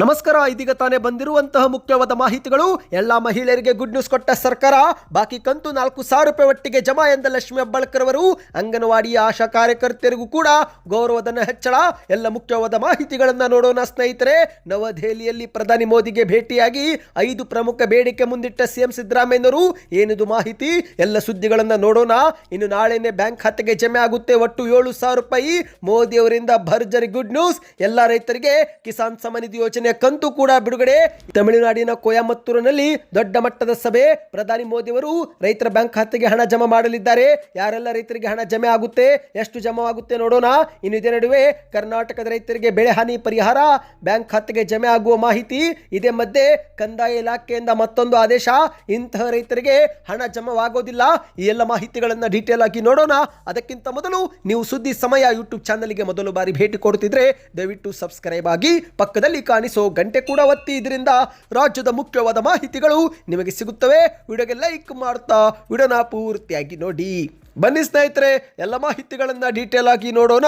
ನಮಸ್ಕಾರ, ಇದೀಗ ತಾನೇ ಬಂದಿರುವಂತಹ ಮುಖ್ಯವಾದ ಮಾಹಿತಿಗಳು. ಎಲ್ಲ ಮಹಿಳೆಯರಿಗೆ ಗುಡ್ ನ್ಯೂಸ್ ಕೊಟ್ಟ ಸರ್ಕಾರ, ಬಾಕಿ ಕಂತು ನಾಲ್ಕು ಸಾವಿರ ರೂಪಾಯಿ ಒಟ್ಟಿಗೆ ಜಮಾ ಎಂದ ಲಕ್ಷ್ಮಿ ಹೆಬ್ಬಾಳ್ಕರ್ ಅವರು ಅಂಗನವಾಡಿಯ ಆಶಾ ಕಾರ್ಯಕರ್ತೆಯರಿಗೂ ಕೂಡ ಗೌರವಧನ ಹೆಚ್ಚಳ. ಎಲ್ಲ ಮುಖ್ಯವಾದ ಮಾಹಿತಿಗಳನ್ನ ನೋಡೋಣ ಸ್ನೇಹಿತರೆ. ನವದೆಹಲಿಯಲ್ಲಿ ಪ್ರಧಾನಿ ಮೋದಿಗೆ ಭೇಟಿಯಾಗಿ ಐದು ಪ್ರಮುಖ ಬೇಡಿಕೆ ಮುಂದಿಟ್ಟ ಸಿಎಂ ಸಿದ್ದರಾಮಯ್ಯನವರು. ಏನಿದು ಮಾಹಿತಿ? ಎಲ್ಲ ಸುದ್ದಿಗಳನ್ನ ನೋಡೋಣ. ಇನ್ನು ನಾಳೆನೇ ಬ್ಯಾಂಕ್ ಖಾತೆಗೆ ಜಮೆ ಆಗುತ್ತೆ. ಒಟ್ಟು ಏಳು ಸಾವಿರ ರೂಪಾಯಿ. ಮೋದಿ ಅವರಿಂದ ಭರ್ಜರಿ ಗುಡ್ ನ್ಯೂಸ್ ಎಲ್ಲ ರೈತರಿಗೆ ಕಿಸಾನ್ ಸಮನಿಧಿ ನಿಧಿ ಕಂತು ಕೂಡ ಬಿಡುಗಡೆ. ತಮಿಳುನಾಡಿನ ಕೊಯಮತ್ತೂರಿನಲ್ಲಿ ದೊಡ್ಡ ಮಟ್ಟದ ಸಭೆ. ಪ್ರಧಾನಿ ಮೋದಿ ಅವರು ರೈತರ ಬ್ಯಾಂಕ್ ಖಾತೆಗೆ ಹಣ ಜಮಾ ಮಾಡಲಿದ್ದಾರೆ. ಯಾರೆಲ್ಲ ರೈತರಿಗೆ ಹಣ ಜಮೆ ಆಗುತ್ತೆ, ಎಷ್ಟು ಜಮಾ ಆಗುತ್ತೆ ನೋಡೋಣ. ಇನ್ನು ಇದೇ ನಡುವೆ ಕರ್ನಾಟಕದ ರೈತರಿಗೆ ಬೆಳೆ ಹಾನಿ ಪರಿಹಾರ, ಬ್ಯಾಂಕ್ ಖಾತೆಗೆ ಜಮೆ ಆಗುವ ಮಾಹಿತಿ ಇದೇ ಮಧ್ಯೆ. ಕಂದಾಯ ಇಲಾಖೆಯಿಂದ ಮತ್ತೊಂದು ಆದೇಶ, ಇಂತಹ ರೈತರಿಗೆ ಹಣ ಜಮವಾಗೋದಿಲ್ಲ. ಈ ಎಲ್ಲ ಮಾಹಿತಿಗಳನ್ನು ಡೀಟೇಲ್ ಆಗಿ ನೋಡೋಣ. ಅದಕ್ಕಿಂತ ಮೊದಲು ನೀವು ಸುದ್ದಿ ಸಮಯ ಯೂಟ್ಯೂಬ್ ಚಾನಲ್ಗೆ ಮೊದಲು ಬಾರಿ ಭೇಟಿ ಕೊಡ್ತಿದ್ರೆ ದಯವಿಟ್ಟು ಸಬ್ಸ್ಕ್ರೈಬ್ ಆಗಿ ಪಕ್ಕದಲ್ಲಿ ಕಾಣಿಸೋ ಗಂಟೆ ಕೂಡ ಒತ್ತಿ ಇದರಿಂದ ರಾಜ್ಯದ ಮುಖ್ಯವಾದ ಮಾಹಿತಿಗಳು ನಿಮಗೆ ಸಿಗುತ್ತವೆ. ವಿಡಿಯೋಗೆ ಲೈಕ್ ಮಾಡ್ತಾ ವಿಡಿಯೋನ ಪೂರ್ತಿಯಾಗಿ ನೋಡಿ. ಬನ್ನಿ ಸ್ನೇಹಿತರೆ, ಎಲ್ಲ ಮಾಹಿತಿಗಳನ್ನು ಡೀಟೇಲ್ ಆಗಿ ನೋಡೋಣ.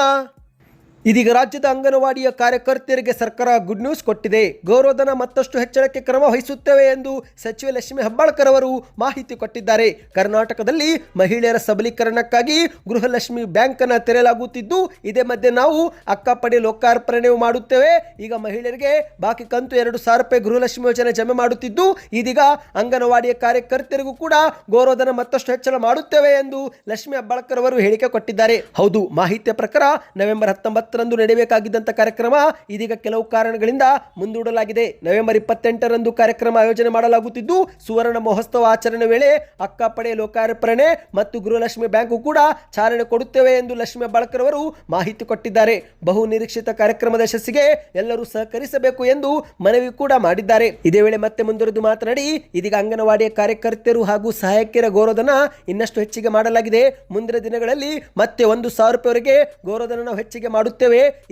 ಇದೀಗ ರಾಜ್ಯದ ಅಂಗನವಾಡಿಯ ಕಾರ್ಯಕರ್ತೆಯರಿಗೆ ಸರ್ಕಾರ ಗುಡ್ ನ್ಯೂಸ್ ಕೊಟ್ಟಿದೆ. ಗೌರವಧನ ಮತ್ತಷ್ಟು ಹೆಚ್ಚಳಕ್ಕೆ ಕ್ರಮ ವಹಿಸುತ್ತೇವೆ ಎಂದು ಸಚಿವೆ ಲಕ್ಷ್ಮಿ ಹೆಬ್ಬಾಳ್ಕರ್ ಅವರು ಮಾಹಿತಿ ಕೊಟ್ಟಿದ್ದಾರೆ. ಕರ್ನಾಟಕದಲ್ಲಿ ಮಹಿಳೆಯರ ಸಬಲೀಕರಣಕ್ಕಾಗಿ ಗೃಹಲಕ್ಷ್ಮಿ ಬ್ಯಾಂಕ್ ಅನ್ನು ತೆರೆಯಲಾಗುತ್ತಿದ್ದು, ಇದೇ ಮಧ್ಯೆ ನಾವು ಅಕ್ಕಪಡಿ ಲೋಕಾರ್ಪಣೆ ಮಾಡುತ್ತೇವೆ. ಈಗ ಮಹಿಳೆಯರಿಗೆ ಬಾಕಿ ಕಂತು ಎರಡು ಸಾವಿರ ರೂಪಾಯಿ ಗೃಹಲಕ್ಷ್ಮಿ ಯೋಜನೆ ಜಮೆ ಮಾಡುತ್ತಿದ್ದು, ಇದೀಗ ಅಂಗನವಾಡಿಯ ಕಾರ್ಯಕರ್ತರಿಗೂ ಕೂಡ ಗೌರವಧನ ಮತ್ತಷ್ಟು ಹೆಚ್ಚಳ ಮಾಡುತ್ತೇವೆ ಎಂದು ಲಕ್ಷ್ಮಿ ಹೆಬ್ಬಾಳ್ಕರ್ ಅವರು ಹೇಳಿಕೆ ಕೊಟ್ಟಿದ್ದಾರೆ. ಹೌದು, ಮಾಹಿತಿಯ ಪ್ರಕಾರ ನವೆಂಬರ್ ಹತ್ತೊಂಬತ್ತರಂದು ನಡೆಯಬೇಕಾಗಿದ್ದಂಥ ಕಾರ್ಯಕ್ರಮ, ಇದೀಗ ಕೆಲವು ಕಾರಣಗಳಿಂದ ಮುಂದೂಡಲಾಗಿದೆ. ನವೆಂಬರ್ ಇಪ್ಪತ್ತೆಂಟರಂದು ಕಾರ್ಯಕ್ರಮ ಆಯೋಜನೆ ಮಾಡಲಾಗುತ್ತಿದ್ದು, ಸುವರ್ಣ ಮಹೋತ್ಸವ ಆಚರಣೆ ವೇಳೆ ಅಕ್ಕಪಡೆ ಲೋಕಾರ್ಪಣೆ ಮತ್ತು ಗೃಹಲಕ್ಷ್ಮಿ ಬ್ಯಾಂಕು ಕೂಡ ಚಾಲನೆ ಕೊಡುತ್ತೇವೆ ಎಂದು ಲಕ್ಷ್ಮಿ ಹೆಬ್ಬಾಳ್ಕರ್ ಅವರು ಮಾಹಿತಿ ಕೊಟ್ಟಿದ್ದಾರೆ. ಬಹು ನಿರೀಕ್ಷಿತ ಕಾರ್ಯಕ್ರಮದ ಯಶಸ್ಸಿಗೆ ಎಲ್ಲರೂ ಸಹಕರಿಸಬೇಕು ಎಂದು ಮನವಿ ಕೂಡ ಮಾಡಿದ್ದಾರೆ. ಇದೇ ವೇಳೆ ಮತ್ತೆ ಮುಂದುವರೆದು ಮಾತನಾಡಿ, ಇದೀಗ ಅಂಗನವಾಡಿಯ ಕಾರ್ಯಕರ್ತೆಯರು ಹಾಗೂ ಸಹಾಯಕಿಯರ ಗೌರವಧನ ಇನ್ನಷ್ಟು ಹೆಚ್ಚಿಗೆ ಮಾಡಲಾಗಿದೆ. ಮುಂದಿನ ದಿನಗಳಲ್ಲಿ ಮತ್ತೆ ಒಂದು ಸಾವಿರ ರೂಪಾಯಿವರೆಗೆ ಗೌರವಧನ ಹೆಚ್ಚಿಗೆ ಮಾಡುತ್ತೇವೆ.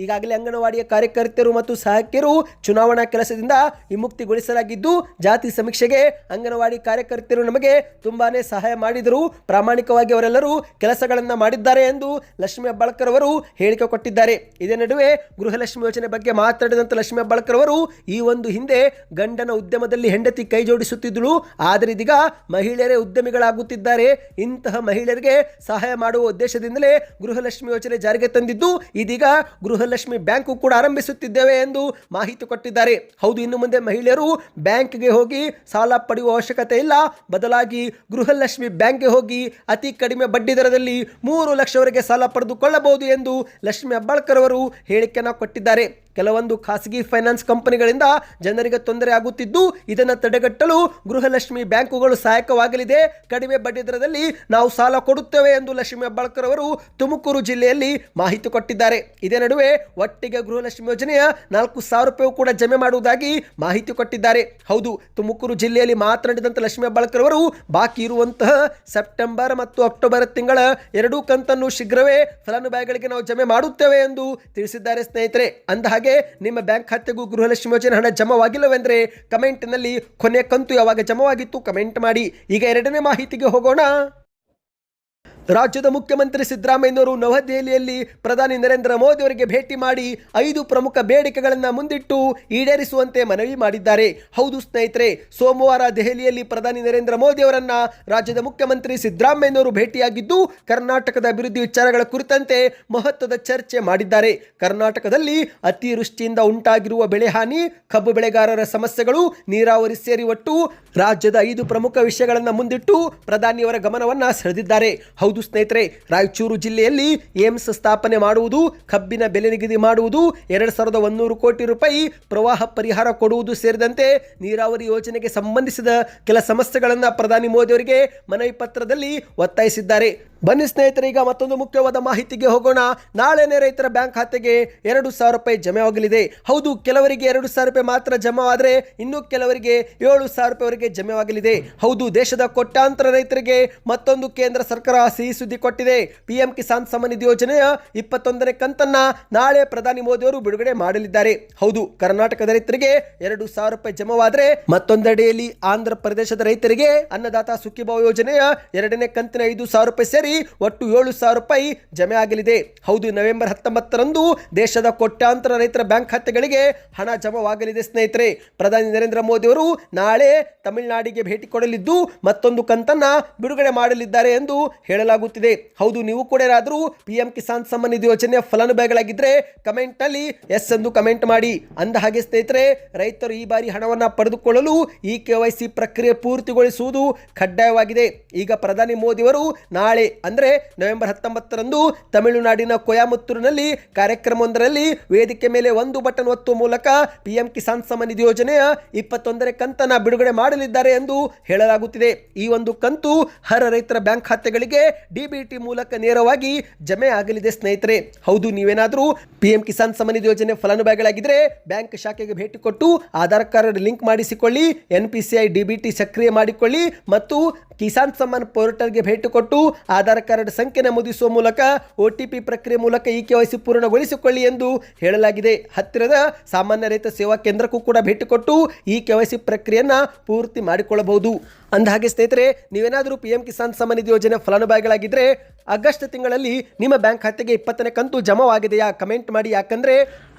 ಈಗಾಗಲೇ ಅಂಗನವಾಡಿಯ ಕಾರ್ಯಕರ್ತೆಯರು ಮತ್ತು ಸಹಾಯಕಿಯರು ಚುನಾವಣಾ ಕೆಲಸದಿಂದ ವಿಮುಕ್ತಿಗೊಳಿಸಲಾಗಿದ್ದು, ಜಾತಿ ಸಮೀಕ್ಷೆಗೆ ಅಂಗನವಾಡಿ ಕಾರ್ಯಕರ್ತೆಯರು ನಮಗೆ ತುಂಬಾನೇ ಸಹಾಯ ಮಾಡಿದರು. ಪ್ರಾಮಾಣಿಕವಾಗಿ ಅವರೆಲ್ಲರೂ ಕೆಲಸಗಳನ್ನು ಮಾಡಿದ್ದಾರೆ ಎಂದು ಲಕ್ಷ್ಮೀ ಹೆಬ್ಬಾಳ್ಕರ್ ಅವರು ಹೇಳಿಕೆ ಕೊಟ್ಟಿದ್ದಾರೆ. ಇದೇ ನಡುವೆ ಗೃಹಲಕ್ಷ್ಮಿ ಯೋಜನೆ ಬಗ್ಗೆ ಮಾತನಾಡಿದಂತ ಲಕ್ಷ್ಮಿ ಹೆಬ್ಬಾಳ್ಕರ್ ಅವರು ಈ ಒಂದು ಹಿಂದೆ ಗಂಡನ ಉದ್ಯಮದಲ್ಲಿ ಹೆಂಡತಿ ಕೈ ಜೋಡಿಸುತ್ತಿದ್ದಳು. ಆದರೆ ಇದೀಗ ಮಹಿಳೆಯರೇ ಉದ್ಯಮಿಗಳಾಗುತ್ತಿದ್ದಾರೆ. ಇಂತಹ ಮಹಿಳೆಯರಿಗೆ ಸಹಾಯ ಮಾಡುವ ಉದ್ದೇಶದಿಂದಲೇ ಗೃಹಲಕ್ಷ್ಮಿ ಯೋಜನೆ ಜಾರಿಗೆ ತಂದಿದ್ದು, ಇದೀಗ ಗೃಹಲಕ್ಷ್ಮಿ ಬ್ಯಾಂಕು ಕೂಡ ಆರಂಭಿಸುತ್ತಿದ್ದೇವೆ ಎಂದು ಮಾಹಿತಿ ಕೊಟ್ಟಿದ್ದಾರೆ. ಹೌದು, ಇನ್ನು ಮುಂದೆ ಮಹಿಳೆಯರು ಬ್ಯಾಂಕ್ಗೆ ಹೋಗಿ ಸಾಲ ಪಡೆಯುವ ಅವಶ್ಯಕತೆ ಇಲ್ಲ. ಬದಲಾಗಿ ಗೃಹಲಕ್ಷ್ಮಿ ಬ್ಯಾಂಕ್ಗೆ ಹೋಗಿ ಅತಿ ಕಡಿಮೆ ಬಡ್ಡಿ ದರದಲ್ಲಿ ಮೂರು ಲಕ್ಷವರೆಗೆ ಸಾಲ ಪಡೆದುಕೊಳ್ಳಬಹುದು ಎಂದು ಲಕ್ಷ್ಮಿ ಅಬ್ಬಾಳ್ಕರ್ ಅವರು ಹೇಳಿಕೆಯನ್ನು ಕೊಟ್ಟಿದ್ದಾರೆ. ಕೆಲವೊಂದು ಖಾಸಗಿ ಫೈನಾನ್ಸ್ ಕಂಪನಿಗಳಿಂದ ಜನರಿಗೆ ತೊಂದರೆ ಆಗುತ್ತಿದ್ದು, ಇದನ್ನು ತಡೆಗಟ್ಟಲು ಗೃಹಲಕ್ಷ್ಮಿ ಬ್ಯಾಂಕುಗಳು ಸಹಾಯಕವಾಗಲಿದೆ. ಕಡಿಮೆ ಬಡ್ಡಿ ದರದಲ್ಲಿ ನಾವು ಸಾಲ ಕೊಡುತ್ತೇವೆ ಎಂದು ಲಕ್ಷ್ಮಿ ಹೆಬ್ಬಾಳ್ಕರ್ ಅವರು ತುಮಕೂರು ಜಿಲ್ಲೆಯಲ್ಲಿ ಮಾಹಿತಿ ಕೊಟ್ಟಿದ್ದಾರೆ. ಇದೇ ನಡುವೆ ಒಟ್ಟಿಗೆ ಗೃಹಲಕ್ಷ್ಮಿ ಯೋಜನೆಯ ನಾಲ್ಕು ಸಾವಿರ ರೂಪಾಯಿ ಕೂಡ ಜಮೆ ಮಾಡುವುದಾಗಿ ಮಾಹಿತಿ ಕೊಟ್ಟಿದ್ದಾರೆ. ಹೌದು, ತುಮಕೂರು ಜಿಲ್ಲೆಯಲ್ಲಿ ಮಾತನಾಡಿದಂಥ ಲಕ್ಷ್ಮಿ ಹೆಬ್ಬಾಳ್ಕರ್ ಅವರು ಬಾಕಿ ಇರುವಂತಹ ಸೆಪ್ಟೆಂಬರ್ ಮತ್ತು ಅಕ್ಟೋಬರ್ ತಿಂಗಳ ಎರಡೂ ಕಂತನ್ನು ಶೀಘ್ರವೇ ಫಲಾನುಭವಿಗಳಿಗೆ ನಾವು ಜಮೆ ಮಾಡುತ್ತೇವೆ ಎಂದು ತಿಳಿಸಿದ್ದಾರೆ ಸ್ನೇಹಿತರೆ. ಅಂದಹಾಗೆ ನಿಮ್ಮ ಬ್ಯಾಂಕ್ ಖಾತೆಗೂ ಗೃಹಲಕ್ಷ್ಮಿ ಯೋಜನೆ ಹಣ ಜಮವಾಗಿಲ್ಲವೆಂದರೆ ಕಮೆಂಟ್ನಲ್ಲಿ ಕೊನೆ ಕಂತು ಯಾವಾಗ ಜಮವಾಗಿತ್ತು ಕಮೆಂಟ್ ಮಾಡಿ. ಈಗ ಎರಡನೇ ಮಾಹಿತಿಗೆ ಹೋಗೋಣ. ರಾಜ್ಯದ ಮುಖ್ಯಮಂತ್ರಿ ಸಿದ್ದರಾಮಯ್ಯನವರು ನವದೆಹಲಿಯಲ್ಲಿ ಪ್ರಧಾನಿ ನರೇಂದ್ರ ಮೋದಿ ಅವರಿಗೆ ಭೇಟಿ ಮಾಡಿ ಐದು ಪ್ರಮುಖ ಬೇಡಿಕೆಗಳನ್ನು ಮುಂದಿಟ್ಟು ಈಡೇರಿಸುವಂತೆ ಮನವಿ ಮಾಡಿದ್ದಾರೆ. ಹೌದು ಸ್ನೇಹಿತರೆ, ಸೋಮವಾರ ದೆಹಲಿಯಲ್ಲಿ ಪ್ರಧಾನಿ ನರೇಂದ್ರ ಮೋದಿ ಅವರನ್ನ ರಾಜ್ಯದ ಮುಖ್ಯಮಂತ್ರಿ ಸಿದ್ದರಾಮಯ್ಯನವರು ಭೇಟಿಯಾಗಿದ್ದು, ಕರ್ನಾಟಕದ ಅಭಿವೃದ್ಧಿ ವಿಚಾರಗಳ ಕುರಿತಂತೆ ಮಹತ್ವದ ಚರ್ಚೆ ಮಾಡಿದ್ದಾರೆ. ಕರ್ನಾಟಕದಲ್ಲಿ ಅತಿವೃಷ್ಟಿಯಿಂದ ಉಂಟಾಗಿರುವ ಬೆಳೆ ಹಾನಿ, ಕಬ್ಬು ಬೆಳೆಗಾರರ ಸಮಸ್ಯೆಗಳು, ನೀರಾವರಿ ಸೇರಿ ಒಟ್ಟು ರಾಜ್ಯದ ಐದು ಪ್ರಮುಖ ವಿಷಯಗಳನ್ನು ಮುಂದಿಟ್ಟು ಪ್ರಧಾನಿಯವರ ಗಮನವನ್ನು ಸೆಳೆದಿದ್ದಾರೆ. ಹೌದು ಸ್ನೇಹಿತರೆ, ರಾಯಚೂರು ಜಿಲ್ಲೆಯಲ್ಲಿ ಏಮ್ಸ್ ಸ್ಥಾಪನೆ ಮಾಡುವುದು, ಕಬ್ಬಿನ ಬೆಲೆ ನಿಗದಿ ಮಾಡುವುದು, ಎರಡು ಸಾವಿರದ ಒಂದೂರು ಕೋಟಿ ರೂಪಾಯಿ ಪ್ರವಾಹ ಪರಿಹಾರ ಕೊಡುವುದು ಸೇರಿದಂತೆ ನೀರಾವರಿ ಯೋಜನೆಗೆ ಸಂಬಂಧಿಸಿದ ಕೆಲ ಸಮಸ್ಯೆಗಳನ್ನು ಪ್ರಧಾನಿ ಮೋದಿ ಅವರಿಗೆ ಮನವಿ ಪತ್ರದಲ್ಲಿ ಒತ್ತಾಯಿಸಿದ್ದಾರೆ. ಬನ್ನಿ ಸ್ನೇಹಿತರೆ, ಈಗ ಮತ್ತೊಂದು ಮುಖ್ಯವಾದ ಮಾಹಿತಿಗೆ ಹೋಗೋಣ. ನಾಳೆನೇ ರೈತರ ಬ್ಯಾಂಕ್ ಖಾತೆಗೆ ಎರಡು ಸಾವಿರ ರೂಪಾಯಿ ಜಮೆ ಆಗಲಿದೆ. ಹೌದು, ಕೆಲವರಿಗೆ ಎರಡು ಸಾವಿರ ರೂಪಾಯಿ ಮಾತ್ರ ಜಮಾ ಆದರೆ ಇನ್ನು ಕೆಲವರಿಗೆ ಏಳು ಸಾವಿರ ರೂಪಾಯಿವರೆಗೆ ಜಮೆವಾಗಲಿದೆ ಹೌದು, ದೇಶದ ಕೋಟ್ಯಾಂತರ ರೈತರಿಗೆ ಮತ್ತೊಂದು ಕೇಂದ್ರ ಸರ್ಕಾರ ಸಿಹಿ ಸುದ್ದಿ ಕೊಟ್ಟಿದೆ. ಪಿಎಂ ಕಿಸಾನ್ ಸಮ್ಮಾನ್ ನಿಧಿ ಯೋಜನೆಯ ಇಪ್ಪತ್ತೊಂದನೇ ಕಂತನ್ನ ನಾಳೆ ಪ್ರಧಾನಿ ಮೋದಿ ಅವರು ಬಿಡುಗಡೆ ಮಾಡಲಿದ್ದಾರೆ. ಹೌದು, ಕರ್ನಾಟಕದ ರೈತರಿಗೆ ಎರಡು ಸಾವಿರ ರೂಪಾಯಿ ಜಮವಾದರೆ ಮತ್ತೊಂದೆಡೆಯಲ್ಲಿ ಆಂಧ್ರ ಪ್ರದೇಶದ ರೈತರಿಗೆ ಅನ್ನದಾತ ಸುಖಿಭಾವ ಯೋಜನೆಯ ಎರಡನೇ ಕಂತಿನ ಐದು ಸಾವಿರ ರೂಪಾಯಿ ಸೇರಿ ಸೇರಿ ಒಟ್ಟು ಏಳು ಸಾವಿರ ರೂಪಾಯಿ ಜಮೆ ಆಗಲಿದೆ. ಹೌದು, ನವೆಂಬರ್ ಹತ್ತೊಂಬತ್ತರಂದು ದೇಶದ ಕೋಟ್ಯಾಂತರ ರೈತರ ಬ್ಯಾಂಕ್ ಖಾತೆಗಳಿಗೆ ಹಣ ಜಮವಾಗಲಿದೆ ಸ್ನೇಹಿತರೆ. ಪ್ರಧಾನಿ ನರೇಂದ್ರ ಮೋದಿ ಅವರು ನಾಳೆ ತಮಿಳುನಾಡಿಗೆ ಭೇಟಿ ಕೊಡಲಿದ್ದು ಮತ್ತೊಂದು ಕಂತನ್ನ ಬಿಡುಗಡೆ ಮಾಡಲಿದ್ದಾರೆ ಎಂದು ಹೇಳಲಾಗುತ್ತಿದೆ. ಹೌದು, ನೀವು ಕೂಡ ಯಾರಾದರೂ ಪಿ ಎಂ ಕಿಸಾನ್ ಸಮ್ಮಾನ್ ನಿಧಿ ಯೋಜನೆಯ ಫಲಾನುಭವಿಗಳಾಗಿದ್ದರೆ ಕಮೆಂಟಲ್ಲಿ ಎಸ್ ಎಂದು ಕಮೆಂಟ್ ಮಾಡಿ. ಅಂದ ಹಾಗೆ ಸ್ನೇಹಿತರೆ, ರೈತರು ಈ ಬಾರಿ ಹಣವನ್ನು ಪಡೆದುಕೊಳ್ಳಲು ಈ ಕೆ ವೈ ಸಿ ಪ್ರಕ್ರಿಯೆ ಪೂರ್ತಿಗೊಳಿಸುವುದು ಕಡ್ಡಾಯವಾಗಿದೆ. ಈಗ ಪ್ರಧಾನಿ ಮೋದಿಯವರು ನಾಳೆ ಅಂದರೆ ನವೆಂಬರ್ ಹತ್ತೊಂಬತ್ತರಂದು ತಮಿಳುನಾಡಿನ ಕೊಯಾಮತ್ತೂರಿನಲ್ಲಿ ಕಾರ್ಯಕ್ರಮವೊಂದರಲ್ಲಿ ವೇದಿಕೆ ಮೇಲೆ ಒಂದು ಬಟನ್ ಒತ್ತುವ ಮೂಲಕ ಪಿಎಂ ಕಿಸಾನ್ ನಿಧಿ ಯೋಜನೆಯ ಇಪ್ಪತ್ತೊಂದನೇ ಕಂತನ್ನು ಬಿಡುಗಡೆ ಮಾಡಲಿದ್ದಾರೆ ಎಂದು ಹೇಳಲಾಗುತ್ತಿದೆ. ಈ ಒಂದು ಕಂತು ಹರ ರೈತರ ಬ್ಯಾಂಕ್ ಖಾತೆಗಳಿಗೆ ಡಿಬಿಟಿ ಮೂಲಕ ನೇರವಾಗಿ ಜಮೆ ಆಗಲಿದೆ, ಸ್ನೇಹಿತರೆ. ಹೌದು, ನೀವೇನಾದರೂ ಪಿಎಂ ಕಿಸಾನ್ ನಿಧಿ ಯೋಜನೆ ಫಲಾನುಭವಿಗಳಾಗಿದ್ದರೆ ಬ್ಯಾಂಕ್ ಶಾಖೆಗೆ ಭೇಟಿ ಕೊಟ್ಟು ಆಧಾರ್ ಕಾರ್ಡ್ ಲಿಂಕ್ ಮಾಡಿಸಿಕೊಳ್ಳಿ, ಎನ್ ಪಿ ಸಿ ಡಿಬಿಟಿ ಸಕ್ರಿಯ ಮಾಡಿಕೊಳ್ಳಿ ಮತ್ತು ಕಿಸಾನ್ ಸಮ್ಮಾನ್ ಪೋರ್ಟಲ್ಗೆ ಭೇಟಿ ಕೊಟ್ಟು ಆಧಾರ್ ಕಾರ್ಡ್ ಸಂಖ್ಯೆ ನಮೂದಿಸುವ ಮೂಲಕ ಒ ಟಿ ಪಿ ಪ್ರಕ್ರಿಯೆ ಮೂಲಕ ಈ ಕೆವೈಸಿ ಪೂರ್ಣಗೊಳಿಸಿಕೊಳ್ಳಿ ಎಂದು ಹೇಳಲಾಗಿದೆ. ಹತ್ತಿರದ ಸಾಮಾನ್ಯ ರೈತ ಸೇವಾ ಕೇಂದ್ರಕ್ಕೂ ಕೂಡ ಭೇಟಿ ಕೊಟ್ಟು ಈ ಕೆವೈಸಿ ಪ್ರಕ್ರಿಯೆಯನ್ನು ಪೂರ್ತಿ ಮಾಡಿಕೊಳ್ಳಬಹುದು. ಅಂದಹಾಗೆ ಸ್ನೇಹಿತರೆ, ನೀವೇನಾದರೂ ಪಿ ಎಂ ಕಿಸಾನ್ ಸಮ್ಮಾನ್ ನಿಧಿ ಯೋಜನೆ ಫಲಾನುಭವಿಗಳಾಗಿದ್ದರೆ ಆಗಸ್ಟ್ ತಿಂಗಳಲ್ಲಿ ನಿಮ್ಮ ಬ್ಯಾಂಕ್ ಖಾತೆಗೆ ಇಪ್ಪತ್ತನೇ ಕಂತು ಜಮಾವಾಗಿದೆಯಾ ಕಮೆಂಟ್ ಮಾಡಿ. ಯಾಕಂದರೆ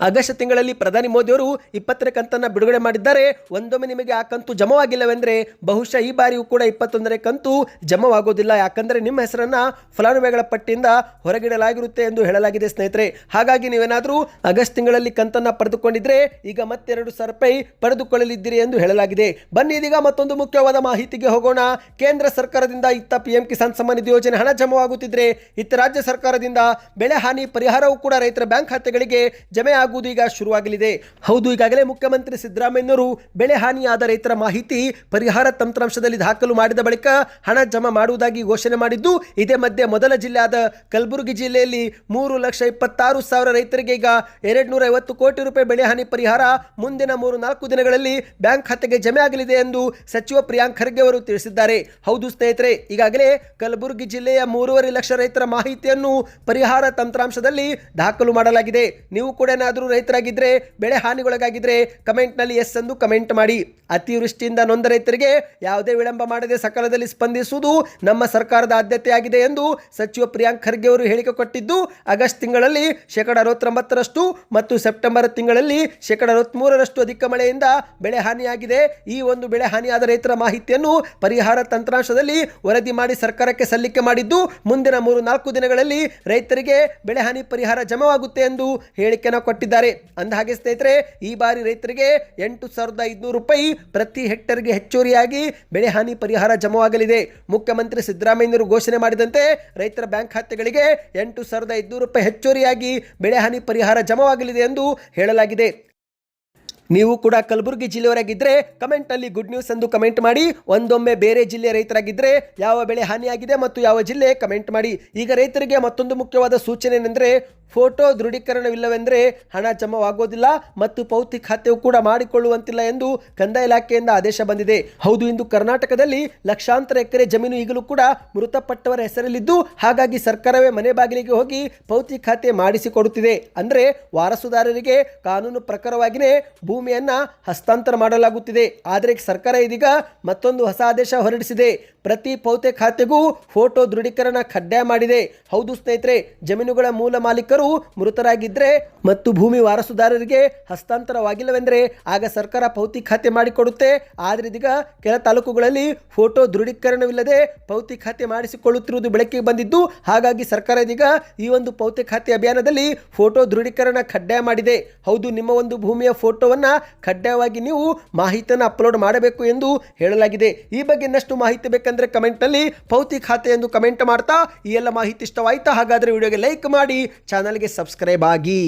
ಆಗಸ್ಟ್ ತಿಂಗಳಲ್ಲಿ ಪ್ರಧಾನಿ ಮೋದಿಯವರು ಇಪ್ಪತ್ತನೇ ಕಂತನ್ನು ಬಿಡುಗಡೆ ಮಾಡಿದ್ದಾರೆ. ಒಂದೊಮ್ಮೆ ನಿಮಗೆ ಆ ಕಂತು ಜಮವಾಗಿಲ್ಲವೆಂದರೆ ಬಹುಶಃ ಈ ಬಾರಿಯೂ ಕೂಡ ಇಪ್ಪತ್ತೊಂದನೇ ಕಂತು ಜಮವಾಗೋದಿಲ್ಲ. ಯಾಕಂದರೆ ನಿಮ್ಮ ಹೆಸರನ್ನು ಫಲಾನುಭವಿಗಳ ಪಟ್ಟಿಯಿಂದ ಹೊರಗಿಡಲಾಗಿರುತ್ತೆ ಎಂದು ಹೇಳಲಾಗಿದೆ ಸ್ನೇಹಿತರೆ. ಹಾಗಾಗಿ ನೀವೇನಾದರೂ ಆಗಸ್ಟ್ ತಿಂಗಳಲ್ಲಿ ಕಂತನ್ನು ಪಡೆದುಕೊಂಡಿದ್ದರೆ ಈಗ ಮತ್ತೆರಡು ಸಾವಿರ ರೂಪಾಯಿ ಪಡೆದುಕೊಳ್ಳಲಿದ್ದೀರಿ ಎಂದು ಹೇಳಲಾಗಿದೆ. ಬನ್ನಿ ಇದೀಗ ಮತ್ತೊಂದು ಮುಖ್ಯವಾದ ಮಾಹಿತಿಗೆ ಹೋಗೋಣ. ಕೇಂದ್ರ ಸರ್ಕಾರದಿಂದ ಇತ್ತ ಪಿಎಂ ಕಿಸಾನ್ ಸಮ್ಮಾನ್ ನಿಧಿ ಯೋಜನೆ ಹಣ ಜಮವಾಗುತ್ತಿದ್ರೆ ಇತ್ತ ರಾಜ್ಯ ಸರ್ಕಾರದಿಂದ ಬೆಳೆ ಹಾನಿ ಪರಿಹಾರವೂ ಕೂಡ ರೈತರ ಬ್ಯಾಂಕ್ ಖಾತೆಗಳಿಗೆ ಜಮೆ ಆಗುವುದು ಈಗ ಶುರುವಾಗಲಿದೆ. ಹೌದು, ಈಗಾಗಲೇ ಮುಖ್ಯಮಂತ್ರಿ ಸಿದ್ದರಾಮಯ್ಯನವರು ಬೆಳೆ ಹಾನಿಯಾದ ರೈತರ ಮಾಹಿತಿ ಪರಿಹಾರ ತಂತ್ರಾಂಶದಲ್ಲಿ ದಾಖಲು ಮಾಡಿದ ಬಳಿಕ ಹಣ ಜಮಾ ಮಾಡುವುದಾಗಿ ಘೋಷಣೆ ಮಾಡಿದ್ದು, ಇದೇ ಮಧ್ಯೆ ಮೊದಲ ಜಿಲ್ಲೆಯಾದ ಕಲಬುರಗಿ ಜಿಲ್ಲೆಯಲ್ಲಿ ಮೂರು ಲಕ್ಷ ಇಪ್ಪತ್ತಾರು ಸಾವಿರ ರೈತರಿಗೆ ಈಗ ಎರಡು ನೂರ ಐವತ್ತು ಕೋಟಿ ರೂಪಾಯಿ ಬೆಳೆ ಹಾನಿ ಪರಿಹಾರ ಮುಂದಿನ ಮೂರು ನಾಲ್ಕು ದಿನಗಳಲ್ಲಿ ಬ್ಯಾಂಕ್ ಖಾತೆಗೆ ಜಮೆ ಆಗಲಿದೆ ಎಂದು ಸಚಿವ ಪ್ರಿಯಾಂಕ್ ಖರ್ಗೆ ಅವರು ತಿಳಿಸಿದ್ದಾರೆ. ಹೌದು ಸ್ನೇಹಿತರೆ, ಈಗಾಗಲೇ ಕಲಬುರಗಿ ಜಿಲ್ಲೆಯ ಮೂರುವರೆ ಲಕ್ಷ ರೈತರ ಮಾಹಿತಿಯನ್ನು ಪರಿಹಾರ ತಂತ್ರಾಂಶದಲ್ಲಿ ದಾಖಲು ಮಾಡಲಾಗಿದೆ. ನೀವು ಕೂಡ ಏನಾದರೂ ರೈತರಾಗಿದ್ದರೆ ಬೆಳೆ ಹಾನಿಗೊಳಗಾಗಿದ್ದರೆ ಕಮೆಂಟ್ನಲ್ಲಿ ಎಸ್ ಎಂದು ಕಮೆಂಟ್ ಮಾಡಿ. ಅತಿವೃಷ್ಟಿಯಿಂದ ನೊಂದ ರೈತರಿಗೆ ಯಾವುದೇ ವಿಳಂಬ ಮಾಡದೆ ಸಕಾಲದಲ್ಲಿ ಸ್ಪಂದಿಸುವುದು ನಮ್ಮ ಸರ್ಕಾರದ ಆದ್ಯತೆಯಾಗಿದೆ ಎಂದು ಸಚಿವ ಪ್ರಿಯಾಂಕ್ ಖರ್ಗೆ ಅವರು ಹೇಳಿಕೆ ಕೊಟ್ಟಿದ್ದು, ಆಗಸ್ಟ್ ತಿಂಗಳಲ್ಲಿ ಶೇಕಡ ಅರವತ್ತೊಂಬತ್ತರಷ್ಟು ಮತ್ತು ಸೆಪ್ಟೆಂಬರ್ ತಿಂಗಳಲ್ಲಿ ಶೇಕಡ ಅರವತ್ತ್ಮೂರರಷ್ಟು ಅಧಿಕ ಮಳೆಯಿಂದ ಬೆಳೆ ಹಾನಿಯಾಗಿದೆ. ಈ ಒಂದು ಬೆಳೆ ಹಾನಿಯಾದ ರೈತರ ಮಾಹಿತಿಯನ್ನು ಪರಿಹಾರ ತಂತ್ರಾಂಶದಲ್ಲಿ ವರದಿ ಮಾಡಿ ಸರ್ಕಾರಕ್ಕೆ ಸಲ್ಲಿಕೆ ಮಾಡಿದ್ದು ಮುಂದಿನ ಮೂರು ನಾಲ್ಕು ದಿನಗಳಲ್ಲಿ ರೈತರಿಗೆ ಬೆಳೆ ಹಾನಿ ಪರಿಹಾರ ಜಮವಾಗುತ್ತೆ ಎಂದು ಹೇಳಿಕೆಯನ್ನು ಕೊಟ್ಟಿದ್ದಾರೆ. ಅಂದಹಾಗೆ ಸ್ನೇಹಿತರೆ, ಈ ಬಾರಿ ರೈತರಿಗೆ ಎಂಟು ಸಾವಿರದ ಐದುನೂರು ರೂಪಾಯಿ ಪ್ರತಿ ಹೆಕ್ಟರ್ಗೆ ಹೆಚ್ಚುವರಿಯಾಗಿ ಬೆಳೆ ಹಾನಿ ಪರಿಹಾರ ಜಮವಾಗಲಿದೆ. ಮುಖ್ಯಮಂತ್ರಿ ಸಿದ್ದರಾಮಯ್ಯರು ಘೋಷಣೆ ಮಾಡಿದಂತೆ ರೈತರ ಬ್ಯಾಂಕ್ ಖಾತೆಗಳಿಗೆ ಎಂಟು ಸಾವಿರದ ಐದುನೂರು ರೂಪಾಯಿ ಹೆಚ್ಚುವರಿಯಾಗಿ ಬೆಳೆ ಹಾನಿ ಪರಿಹಾರ ಜಮವಾಗಲಿದೆ ಎಂದು ಹೇಳಲಾಗಿದೆ. ನೀವು ಕೂಡ ಕಲಬುರಗಿ ಜಿಲ್ಲೆಯವರಾಗಿದ್ದರೆ ಕಮೆಂಟಲ್ಲಿ ಗುಡ್ ನ್ಯೂಸ್ ಎಂದು ಕಮೆಂಟ್ ಮಾಡಿ, ಒಂದೊಮ್ಮೆ ಬೇರೆ ಜಿಲ್ಲೆಯ ರೈತರಾಗಿದ್ದರೆ ಯಾವ ಬೆಳೆ ಹಾನಿಯಾಗಿದೆ ಮತ್ತು ಯಾವ ಜಿಲ್ಲೆ ಕಮೆಂಟ್ ಮಾಡಿ. ಈಗ ರೈತರಿಗೆ ಮತ್ತೊಂದು ಮುಖ್ಯವಾದ ಸೂಚನೆ ಏನೆಂದರೆ ಫೋಟೋ ದೃಢೀಕರಣವಿಲ್ಲವೆಂದರೆ ಹಣ ಜಮವಾಗೋದಿಲ್ಲ ಮತ್ತು ಪೌತಿ ಖಾತೆಯು ಕೂಡ ಮಾಡಿಕೊಳ್ಳುವಂತಿಲ್ಲ ಎಂದು ಕಂದಾಯ ಇಲಾಖೆಯಿಂದ ಆದೇಶ ಬಂದಿದೆ. ಹೌದು, ಇಂದು ಕರ್ನಾಟಕದಲ್ಲಿ ಲಕ್ಷಾಂತರ ಎಕರೆ ಜಮೀನು ಈಗಲೂ ಕೂಡ ಮೃತಪಟ್ಟವರ ಹೆಸರಲ್ಲಿದ್ದು, ಹಾಗಾಗಿ ಸರ್ಕಾರವೇ ಮನೆ ಬಾಗಿಲಿಗೆ ಹೋಗಿ ಪೌತಿ ಖಾತೆ ಮಾಡಿಸಿಕೊಡುತ್ತಿದೆ. ಅಂದರೆ ವಾರಸುದಾರರಿಗೆ ಕಾನೂನು ಪ್ರಕಾರವಾಗಿಯೇ ಭೂಮಿಯನ್ನ ಹಸ್ತಾಂತರ ಮಾಡಲಾಗುತ್ತಿದೆ. ಆದರೆ ಸರ್ಕಾರ ಇದೀಗ ಮತ್ತೊಂದು ಹೊಸ ಆದೇಶ ಹೊರಡಿಸಿದೆ. ಪ್ರತಿ ಪೌತೆ ಖಾತೆಗೂ ಫೋಟೋ ದೃಢೀಕರಣ ಕಡ್ಡಾಯ ಮಾಡಿದೆ. ಹೌದು ಸ್ನೇಹಿತರೆ, ಜಮೀನುಗಳ ಮೂಲ ಮಾಲೀಕರು ಮೃತರಾಗಿದ್ದರೆ ಮತ್ತು ಭೂಮಿ ವಾರಸುದಾರರಿಗೆ ಹಸ್ತಾಂತರವಾಗಿಲ್ಲವೆಂದರೆ ಆಗ ಸರ್ಕಾರ ಪೌತಿ ಖಾತೆ ಮಾಡಿಕೊಡುತ್ತೆ. ಆದರೆ ಇದೀಗ ಕೆಲ ತಾಲೂಕುಗಳಲ್ಲಿ ಫೋಟೋ ದೃಢೀಕರಣವಿಲ್ಲದೆ ಪೌತಿ ಖಾತೆ ಮಾಡಿಸಿಕೊಳ್ಳುತ್ತಿರುವುದು ಬೆಳಕಿಗೆ ಬಂದಿದ್ದು, ಹಾಗಾಗಿ ಸರ್ಕಾರ ಇದೀಗ ಈ ಒಂದು ಪೌತಿ ಖಾತೆ ಅಭಿಯಾನದಲ್ಲಿ ಫೋಟೋ ದೃಢೀಕರಣ ಕಡ್ಡಾಯ ಮಾಡಿದೆ. ಹೌದು, ನಿಮ್ಮ ಒಂದು ಭೂಮಿಯ ಫೋಟೋವನ್ನ ಕಡ್ಡಾಯವಾಗಿ ನೀವು ಮಾಹಿತಿಯನ್ನು ಅಪ್ಲೋಡ್ ಮಾಡಬೇಕು ಎಂದು ಹೇಳಲಾಗಿದೆ. ಈ ಬಗ್ಗೆ ಇನ್ನಷ್ಟು ಮಾಹಿತಿ ಬೇಕಂದರೆ ಕಮೆಂಟ್ನಲ್ಲಿ ಪೌತಿ ಖಾತೆ ಎಂದು ಕಮೆಂಟ್ ಮಾಡ್ತಾ ಈ ಎಲ್ಲ ಮಾಹಿತಿ ಇಷ್ಟವಾಯ್ತಾ ಹಾಗಾದರೆ ವಿಡಿಯೋಗೆ ಲೈಕ್ ಮಾಡಿ ಚಾನಲ್ಗೆ ಸಬ್ಸ್ಕ್ರೈಬ್ ಆಗಿ.